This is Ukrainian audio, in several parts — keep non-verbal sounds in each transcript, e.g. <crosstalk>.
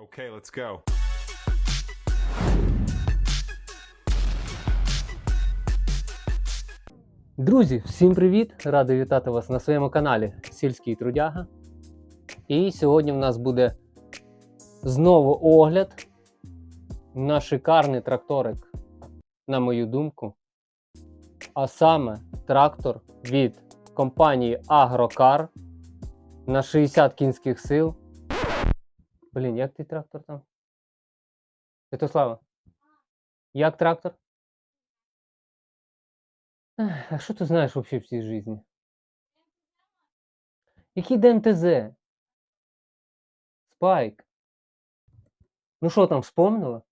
Okay, let's go. Друзі, всім привіт! Радий вітати вас на своєму каналі Сільський Трудяга. І сьогодні в нас буде знову огляд на шикарний тракторик, на мою думку. А саме трактор від компанії Агрокар на 60 кінських сил. Блін, як ти трактор там? Святослава, як трактор? А що ти знаєш взагалі в цій житті? Який ДМТЗ? Спайк. Ну що там, вспомнила?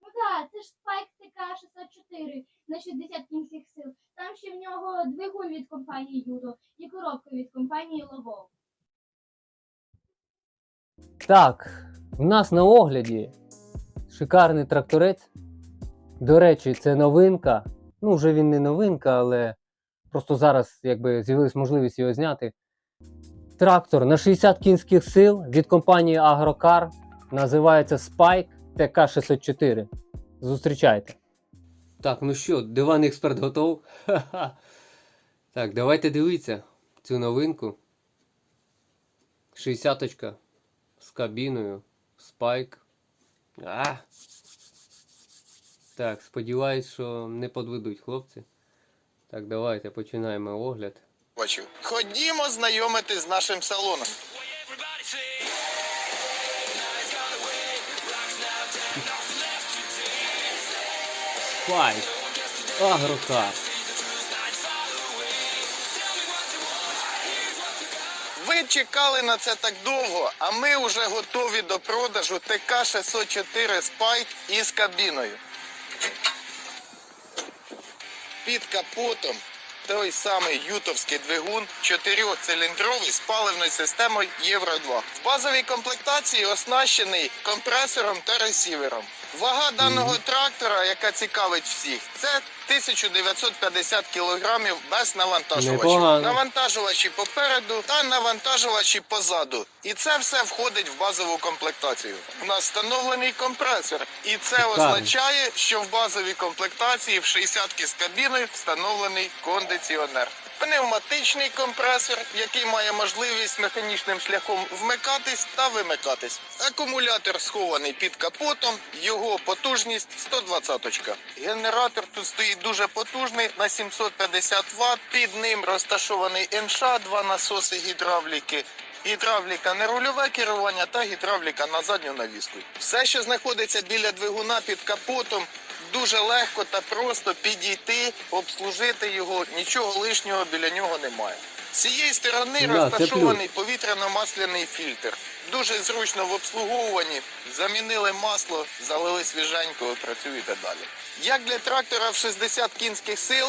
Ну так, це ж Spike ТК-604 на 60 кінських сил. Там ще в нього двигун від компанії Юдо і коробка від компанії Ловол. Так, в нас на огляді шикарний тракторець. До речі, це новинка. Ну, вже він не новинка, але просто зараз якби з'явилась можливість його зняти. Трактор на 60 кінських сил від компанії Агрокар називається Spike ТК-604. Зустрічайте. Так, ну що, диван експерт готов? Ха-ха. Так, давайте дивитися цю новинку. 60-очка з кабіною, спайк. А! Так, сподіваюсь, що не подведуть хлопці. Так, давайте починаємо огляд. Бачив. Ходімо знайомити з нашим салоном. Спайк! Агрокар! Ви чекали на це так довго, а ми вже готові до продажу ТК-604 Spike із кабіною. Під капотом той самий ютовський двигун, чотирьохциліндровий з паливною системою Євро 2. В базовій комплектації оснащений компресором та ресівером. Вага даного трактора, яка цікавить всіх, це 1950 кілограмів без навантажувачів. Навантажувачі попереду та навантажувачі позаду. І це все входить в базову комплектацію. У нас встановлений компресор, і це означає, що в базовій комплектації в 60 з кабіною встановлений кондиціонер. Пневматичний компресор, який має можливість механічним шляхом вмикатись та вимикатись. Акумулятор схований під капотом, його потужність 120 очка. Генератор тут стоїть дуже потужний на 750 Вт. Під ним розташований НШ, два насоси гідравліки. Гідравліка на рульове керування та гідравліка на задню навіску. Все, що знаходиться біля двигуна під капотом, дуже легко та просто підійти, обслужити його, нічого лишнього біля нього немає. З цієї сторони Да, розташований повітряно-масляний фільтр. Дуже зручно в обслуговуванні. Замінили масло, залили свіженько, працюєте далі. Як для трактора в 60 кінських сил,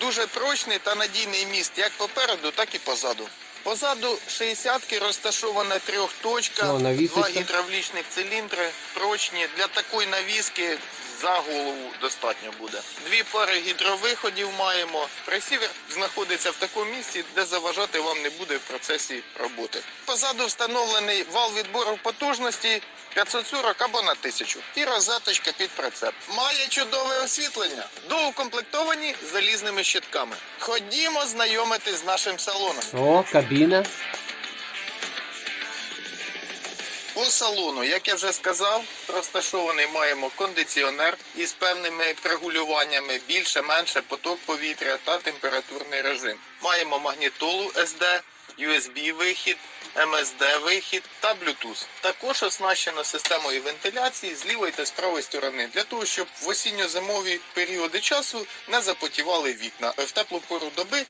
дуже прочний та надійний міст як попереду, так і позаду. Позаду 60-ки розташована трьохточка, О, навісочка. два гідравлічних циліндри, прочні. Для такої навіски за голову достатньо буде. Дві пари гідровиходів маємо. Пресівер знаходиться в такому місці, де заважати вам не буде в процесі роботи. Позаду встановлений вал відбору потужності 540 або на 1000 і розеточка під прицеп. Має чудове освітлення, доукомплектовані залізними щитками. Ходімо знайомити з нашим салоном. О, кабіна. По салону, як я вже сказав, розташований маємо кондиціонер із певними регулюваннями більше-менше поток повітря та температурний режим. Маємо магнітолу SD, USB-вихід, MSD-вихід та Bluetooth. Також оснащено системою вентиляції з лівої та з правої сторони для того, щоб в осінньо-зимові періоди часу не запотівали вікна. В теплу пору доби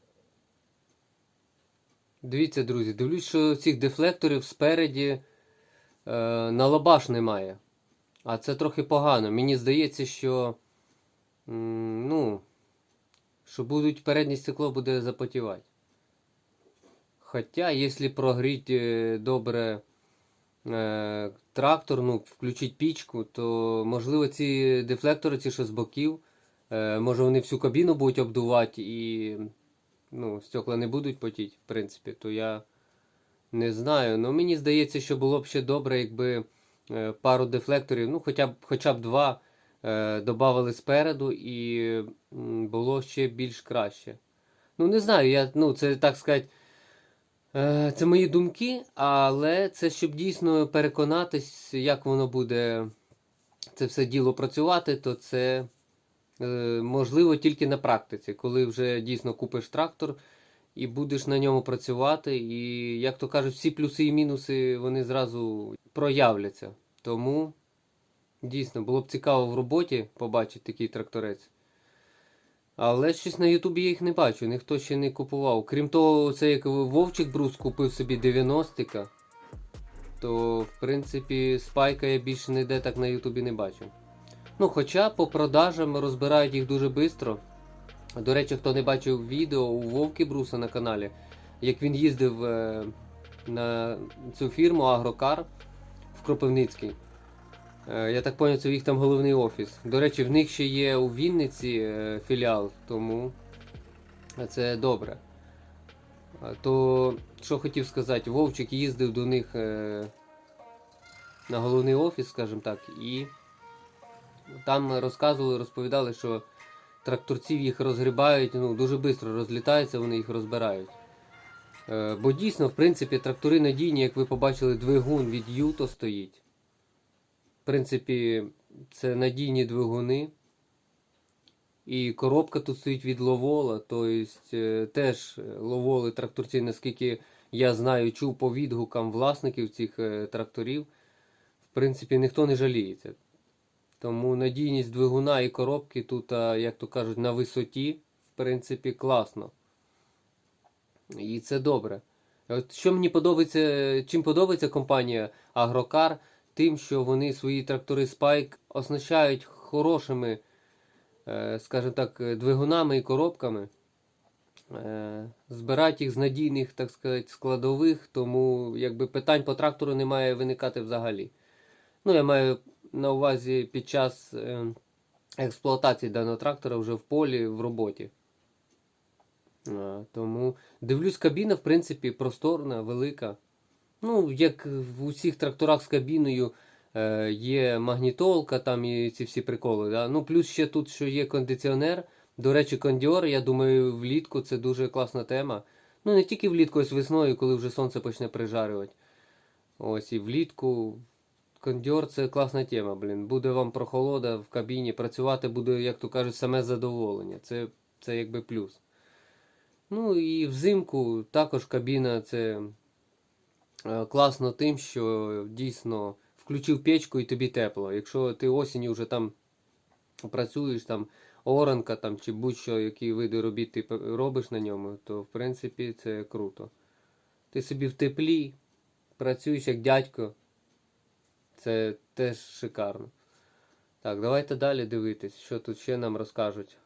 Дивіться, друзі, дивлюсь, що цих дефлекторів спереді на лобаш немає. А це трохи погано. Мені здається, що. ну, що будуть переднє стекло буде запотівати. Хоча, якщо прогріти е, добре е, трактор, ну, включити пічку, то можливо ці дефлектори, ці що з боків, е, може вони всю кабіну будуть обдувати і ну, стекла не будуть потіти, в принципі, то я не знаю. Ну мені здається, що було б ще добре, якби е, пару дефлекторів, ну хоча б, хоча б два е, додавали спереду, і було ще більш краще. Ну, не знаю, я, ну, це так сказати, е, це мої думки, але це щоб дійсно переконатись, як воно буде це все діло працювати, то це можливо тільки на практиці, коли вже дійсно купиш трактор і будеш на ньому працювати. І, як то кажуть, всі плюси і мінуси вони зразу проявляться. Тому дійсно було б цікаво в роботі побачити такий тракторець. Але щось на Ютубі я їх не бачу, ніхто ще не купував. Крім того, це як Вовчик Брус купив собі 90-ка, то в принципі спайка я більше ніде так на Ютубі не бачу. Ну, хоча по продажам розбирають їх дуже швидко. До речі, хто не бачив відео у Вовки Бруса на каналі, як він їздив е, на цю фірму Агрокар в Кропивницький. Е, Я так зрозумів, це їх там головний офіс. До речі, в них ще є у Вінниці е, філіал, тому це добре. То, що хотів сказати, Вовчик їздив до них на головний офіс, скажімо так, і там розказували, розповідали, що тракторців їх розгрібають, ну, дуже швидко розлітаються, вони їх розбирають. Е, бо дійсно, в принципі, трактори надійні, як ви побачили, двигун від Юто стоїть. В принципі, це надійні двигуни. І коробка тут стоїть від Ловола, тобто е, теж ловоли тракторці, наскільки я знаю, чув по відгукам власників цих е, тракторів. В принципі, ніхто не жаліється. Тому надійність двигуна і коробки тут, як то кажуть, на висоті, в принципі, класно. І це добре. От що мені подобається, чим подобається компанія Агрокар, тим, що вони свої трактори Spike оснащають хорошими, е, скажімо так, двигунами і коробками. Е, Збирають їх з надійних, так сказати, складових, тому якби питань по трактору не має виникати взагалі. Ну, я маю на увазі під час е, експлуатації даного трактора вже в полі, в роботі. Тому дивлюсь, кабіна, в принципі, просторна, велика. Ну, як в усіх тракторах з кабіною е, є магнітолка, там і ці всі приколи. Да? Ну, плюс ще тут, що є кондиціонер. До речі, кондіор, я думаю, влітку це дуже класна тема. Ну, не тільки влітку, ось весною, коли вже сонце почне прижарювати. Ось і влітку. Кондьор це класна тема, блін. Буде вам прохолода в кабіні, працювати буде, як то кажуть, саме задоволення. Це, це якби плюс. Ну і взимку також кабіна це е, класно тим, що дійсно включив печку і тобі тепло. Якщо ти осінню вже там працюєш, там оранка там, чи будь-що, які види робіт ти робиш на ньому, то в принципі це круто. Ти собі в теплі, працюєш як дядько. Це теж шикарно. Так, давайте далі дивитись, що тут ще нам розкажуть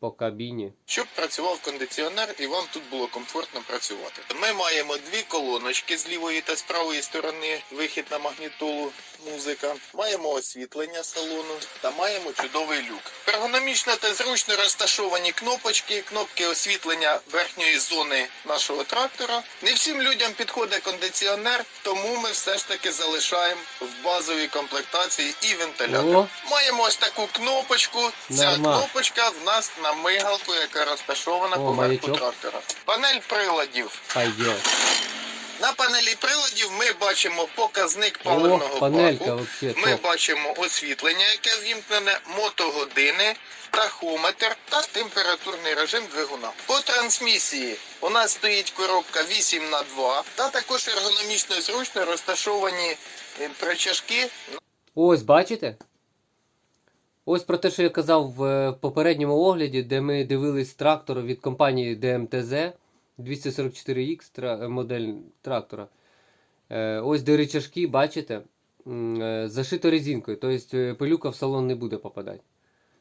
по кабіні. Щоб працював кондиціонер і вам тут було комфортно працювати. Ми маємо дві колоночки з лівої та з правої сторони, вихід на магнітолу, музика. Маємо освітлення салону та маємо чудовий люк. Ергономічно та зручно розташовані кнопочки, кнопки освітлення верхньої зони нашого трактора. Не всім людям підходить кондиціонер, тому ми все ж таки залишаємо в базовій комплектації і вентилятор. О, Маємо ось таку кнопочку. Ця Нормас. кнопочка в нас на мигалку, яка розташована О, поверху маячок. трактора. Панель приладів. пойдет. На панелі приладів ми бачимо показник О, паливного панелька баку. вообще Ми топ. бачимо освітлення, яке ввімкнене, мотогодини, тахометр та температурний режим двигуна. По трансмісії у нас стоїть коробка 8 х 2 та також ергономічно зручно розташовані е, причажки Ось, бачите? Ось про те, що я казав в е, попередньому огляді, де ми дивились трактор від компанії DMTZ 244X тра- е, модель трактора. Е, Ось де рычажки, бачите, зашито резинкою, тобто пилюка в салон не буде попадати.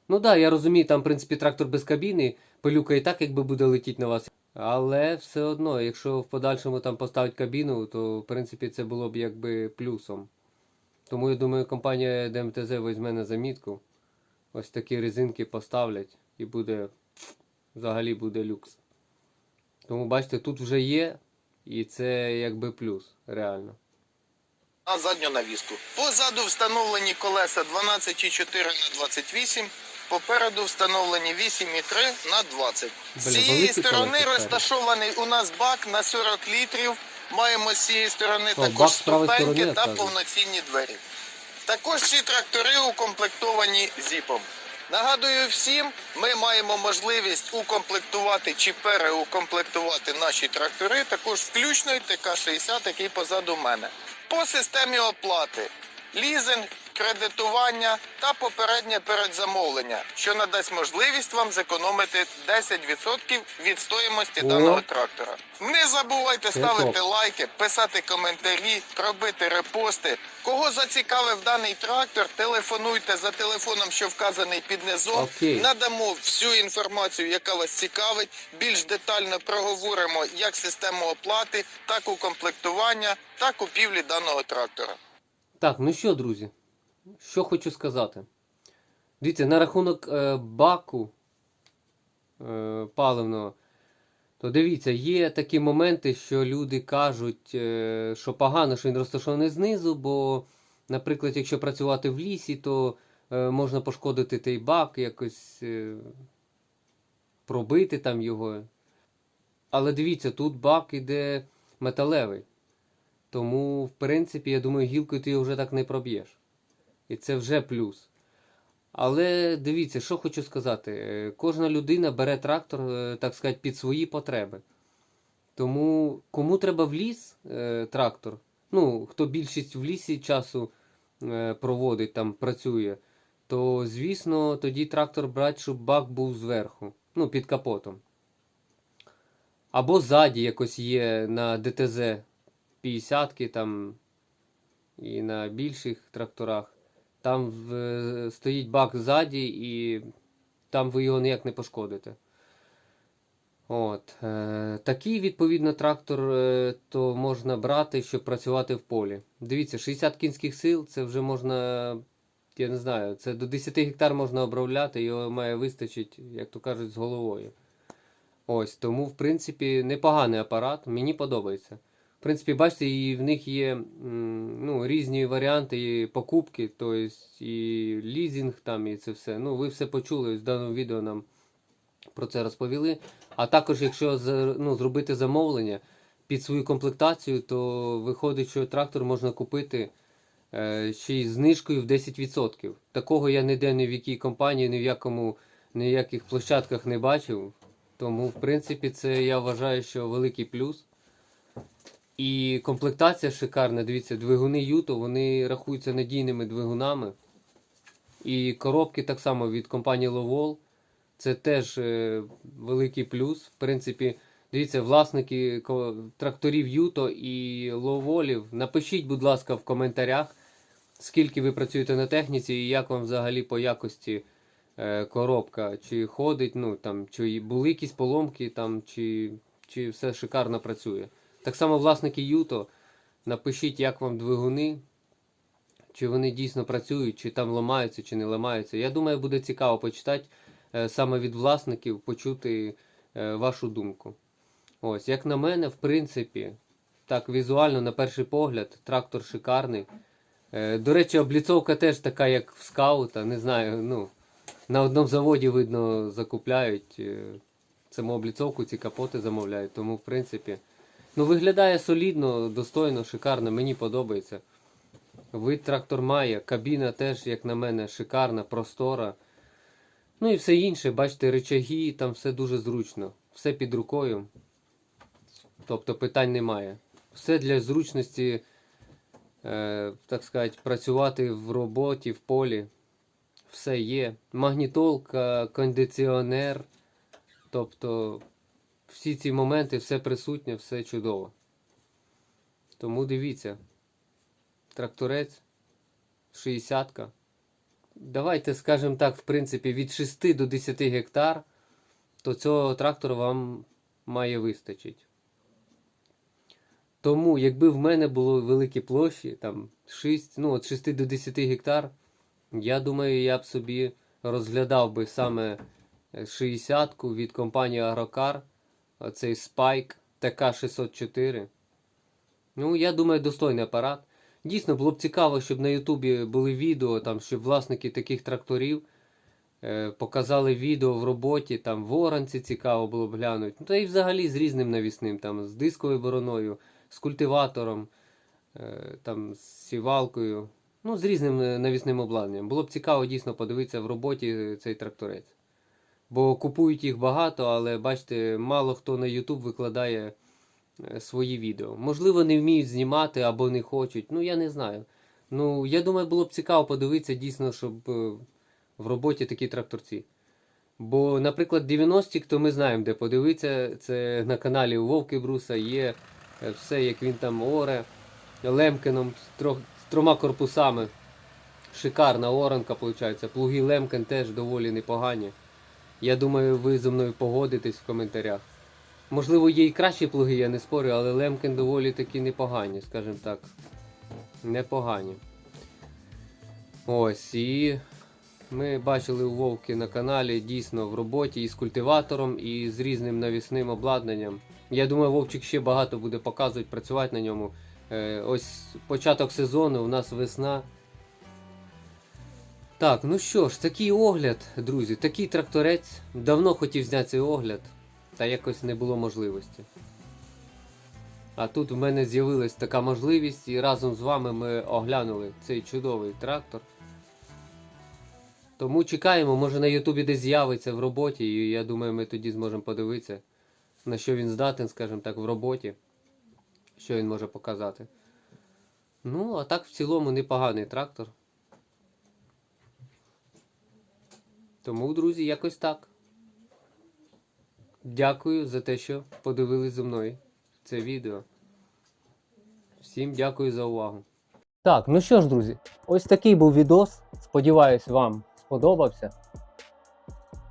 Ну так, да, я розумію, там, в принципі, трактор без кабіни, пилюка і так якби буде летіти на вас. Але все одно, якщо в подальшому там поставить кабіну, то в принципі це було б якби плюсом. Тому я думаю, компанія ДМТЗ візьме на замітку. Ось такі резинки поставлять і буде взагалі буде люкс. Тому бачите, тут вже є, і це якби плюс, реально. на задню навіску. Позаду встановлені колеса 12,4 на 28, попереду встановлені 8,3 на 20. З цієї сторони розташований у нас бак на 40 літрів. Маємо з цієї сторони О, також ступеньки сторони, та повноцінні двері. Також ці трактори укомплектовані зіпом. Нагадую всім, ми маємо можливість укомплектувати чи переукомплектувати наші трактори, також включно й ТК-60, який позаду мене. По системі оплати лізинг, кредитування та попереднє передзамовлення, що надасть можливість вам зекономити 10% від стоїмості О. даного трактора. Не забувайте ставити лайки, писати коментарі, робити репости. Кого зацікавив даний трактор, телефонуйте за телефоном, що вказаний під низом. Окей. Надамо всю інформацію, яка вас цікавить. Більш детально проговоримо як систему оплати, так укомплектування та купівлі даного трактора. Так, ну що, друзі, що хочу сказати. Дивіться, на рахунок е, баку е, паливного, то дивіться, є такі моменти, що люди кажуть, е, що погано, що він розташований знизу, бо, наприклад, якщо працювати в лісі, то е, можна пошкодити той бак, якось е, пробити там його. Але дивіться, тут бак іде металевий. Тому, в принципі, я думаю, гілкою ти його вже так не проб'єш. І це вже плюс. Але дивіться, що хочу сказати. Е, Кожна людина бере трактор, е, так сказати, під свої потреби. Тому кому треба в ліс е, трактор, ну, хто більшість в лісі часу проводить, там працює, то, звісно, тоді трактор брати, щоб бак був зверху, ну, під капотом. Або ззаді якось є на ДТЗ 50-ки там і на більших тракторах. Там в, стоїть бак ззаді, і там ви його ніяк не пошкодите. От. Е, такий, відповідно, трактор е, то можна брати, щоб працювати в полі. Дивіться, 60 кінських сил це вже можна, я не знаю, це до 10 гектар можна обробляти, його має вистачити, як то кажуть, з головою. Ось, тому, в принципі, непоганий апарат, мені подобається. Принципі, бачите, і в них є ну, різні варіанти і покупки, тобто і лізинг там, і це все. Ну, ви все почули, в даному відео нам про це розповіли. А також, якщо ну, зробити замовлення під свою комплектацію, то виходить, що трактор можна купити е, ще й знижкою в 10%. Такого я ніде ні в якій компанії, ні в якому ні в яких площадках не бачив. Тому, в принципі, це я вважаю, що великий плюс. І комплектація шикарна. Дивіться, двигуни Юто, вони рахуються надійними двигунами. І коробки так само від компанії Lowell. Це теж е, великий плюс. В принципі, дивіться, власники тракторів Юто і Lowellів, напишіть, будь ласка, в коментарях, скільки ви працюєте на техніці і як вам взагалі по якості е, коробка, чи ходить, ну там, чи були якісь поломки, там, чи, чи все шикарно працює. Так само власники Юто, напишіть, як вам двигуни, чи вони дійсно працюють, чи там ламаються, чи не ламаються. Я думаю, буде цікаво почитати е, саме від власників, почути е, вашу думку. Ось, як на мене, в принципі, так візуально, на перший погляд, трактор шикарний. Е, До речі, обліцовка теж така, як в скаута. Не знаю, ну, на одному заводі, видно, закупляють саму обліцовку, ці капоти замовляють. Тому, в принципі, ну, виглядає солідно, достойно, шикарно, мені подобається. Вид трактор має, кабіна теж, як на мене, шикарна, простора. Ну і все інше, бачите, речаги, там все дуже зручно. Все під рукою. Тобто питань немає. Все для зручності, е, так сказати, працювати в роботі, в полі. Все є. Магнітолка, кондиціонер. Тобто всі ці моменти, все присутнє, все чудово. Тому дивіться. Тракторець 60-ка. Давайте скажемо так, в принципі, від 6 до 10 гектар, то цього трактора вам має вистачить. Тому, якби в мене було великі площі, там 6, ну, от 6 до 10 гектар, я думаю, я б собі розглядав би саме 60-ку від компанії Агрокар, оцей Spike TK604. Ну, я думаю, достойний апарат. Дійсно, було б цікаво, щоб на Ютубі були відео, там, щоб власники таких тракторів е, показали відео в роботі, там в оранці цікаво було б глянути. Ну, та і взагалі з різним навісним, там, з дисковою бороною, з культиватором, е, там, з сівалкою, ну, з різним е, навісним обладнанням. Було б цікаво дійсно подивитися в роботі цей тракторець. Бо купують їх багато, але бачите, мало хто на YouTube викладає е, свої відео. Можливо, не вміють знімати або не хочуть. Ну, я не знаю. Ну, я думаю, було б цікаво подивитися дійсно, щоб е, в роботі такі тракторці. Бо, наприклад, 90-ті, то ми знаємо, де подивитися. Це на каналі Вовки Бруса є е, все, як він там оре, Лемкеном з, трьох, з трьома корпусами. Шикарна оранка, виходить. Плуги Лемкен теж доволі непогані. Я думаю, ви зі мною погодитесь в коментарях. Можливо, є і кращі плуги, я не спорю, але Лемкен доволі таки непогані, скажімо так. Непогані. Ось, і ми бачили у Вовки на каналі дійсно в роботі і з культиватором, і з різним навісним обладнанням. Я думаю, Вовчик ще багато буде показувати, працювати на ньому. Е, ось початок сезону, у нас весна. Так, ну що ж, такий огляд, друзі, такий тракторець. Давно хотів зняти цей огляд, та якось не було можливості. А тут в мене з'явилась така можливість, і разом з вами ми оглянули цей чудовий трактор. Тому чекаємо, може на Ютубі десь з'явиться в роботі, і я думаю, ми тоді зможемо подивитися, на що він здатен, скажімо так, в роботі, що він може показати. Ну, а так в цілому непоганий трактор. Тому, друзі, якось так. Дякую за те, що подивились зі мною це відео. Всім дякую за увагу. Так, ну що ж, друзі, ось такий був відос. Сподіваюсь, вам сподобався.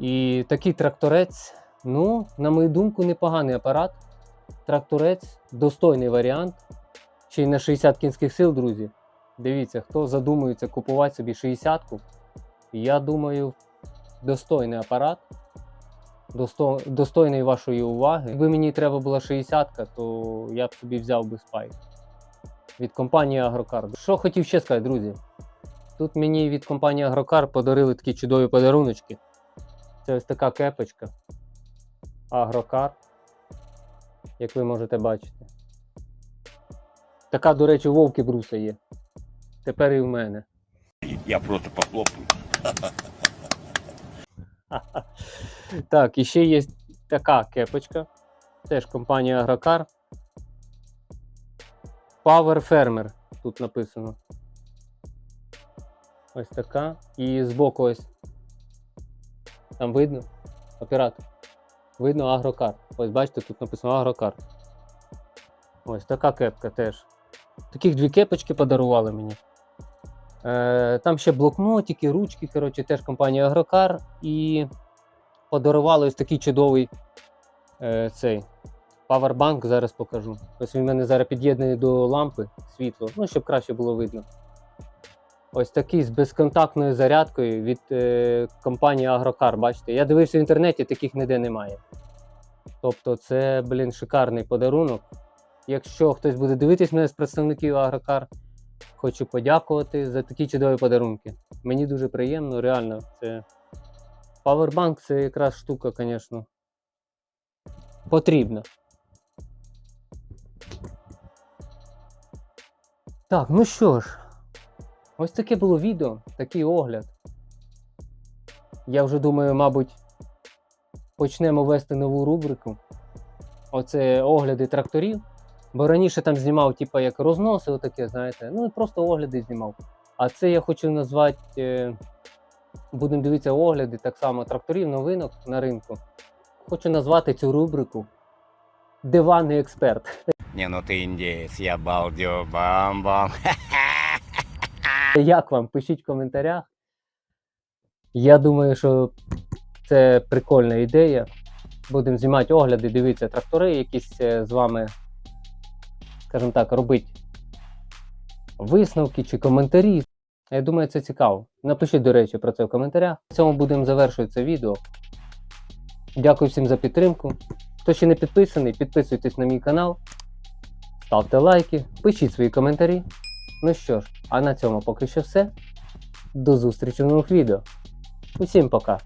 І такий тракторець, ну, на мою думку, непоганий апарат. Тракторець, достойний варіант. Ще й на 60 кінських сил, друзі. Дивіться, хто задумується купувати собі 60-ку. Я думаю, достойний апарат, досто- достойний вашої уваги. Якби мені треба була 60-ка, то я б собі взяв би спайк від компанії Агрокар. Що хотів ще сказати, друзі? Тут мені від компанії Агрокар подарили такі чудові подаруночки. Це ось така кепочка. Агрокар, як ви можете бачити. Така, до речі, Вовки Бруса є. Тепер і в мене. Я просто похлопаю. <laughs> <laughs> Так, і ще є така кепочка. Теж компанія Агрокар. Power Farmer тут написано. Ось така. І збоку ось. Там видно? Оператор. Видно Агрокар. Ось бачите, тут написано Агрокар. Ось така кепка теж. Таких дві кепочки подарували мені. Е, там ще блокнотики, ручки, коротше, теж компанія Агрокар. І подарували ось такий чудовий е, цей павербанк, зараз покажу. Ось він в мене зараз під'єднаний до лампи світло, ну, щоб краще було видно. Ось такий з безконтактною зарядкою від е, компанії Агрокар. Бачите, я дивився в інтернеті, таких ніде немає. Тобто, це, блін, шикарний подарунок. Якщо хтось буде дивитись мене з представників Агрокар, хочу подякувати за такі чудові подарунки. Мені дуже приємно, реально, це Павербанк це якраз штука, звісно. Потрібна. Так, ну що ж, ось таке було відео, такий огляд. Я вже думаю, мабуть, почнемо вести нову рубрику. Оце огляди тракторів. Бо раніше там знімав, типу, як розноси, отаке, знаєте. Ну і просто огляди знімав. А це я хочу назвати. Е, будемо дивитися огляди так само тракторів, новинок на ринку. Хочу назвати цю рубрику Диванний експерт. Не, ну ты индеец, я балдю, бам-бам. Як вам? Пишіть в коментарях. Я думаю, що це прикольна ідея. Будемо знімати огляди, дивитися трактори, якісь е, з вами, скажімо так, робити висновки чи коментарі. Я думаю, це цікаво. Напишіть, до речі, про це в коментарях. На цьому будемо завершувати це відео. Дякую всім за підтримку. Хто ще не підписаний, підписуйтесь на мій канал, ставте лайки, пишіть свої коментарі. Ну що ж, а на цьому поки що все. До зустрічі в нових відео. Усім пока!